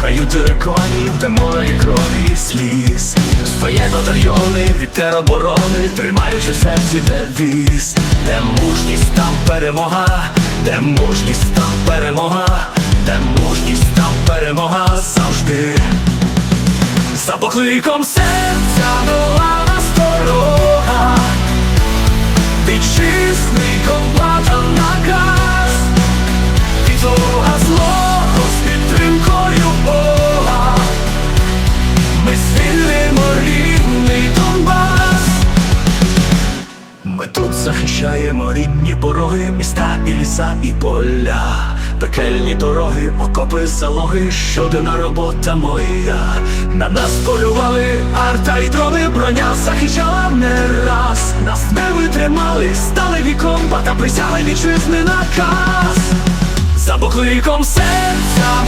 краю драконів, де море крові і сліз. Своє батальйони від тероборони, тримаючи серці девіз. Де мужність там перемога, де мужність там перемога, де мужність там перемога завжди. За покликом серця вела Ми тут захищаємо рідні пороги, міста і ліса і поля. Пекельні дороги, окопи, залоги, щоденна робота моя. На нас полювали арта і дрони, броня захищала не раз. Нас не витримали, стали віком, та присягли вітчизни наказ. За покликом серця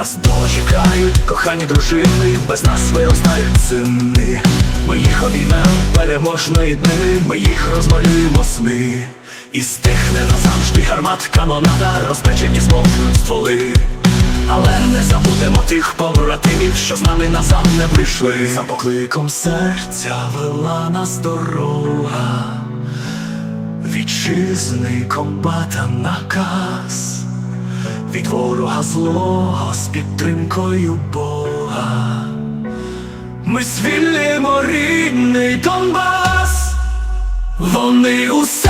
Нас дома чекають кохані дружини, без нас виростають сини. Ми їх обіймемо переможної дни, ми їх розмалюємо сни. І стихне назавжди гармат канонада, розпечені змовкнуть стволи. Але не забудемо тих побратимів, що з нами назад не прийшли. За покликом серця вела нас дорога, вітчизний комбата наказ від ворога злого з підтримкою Бога. Ми звільнимо рідний Донбас, вони усе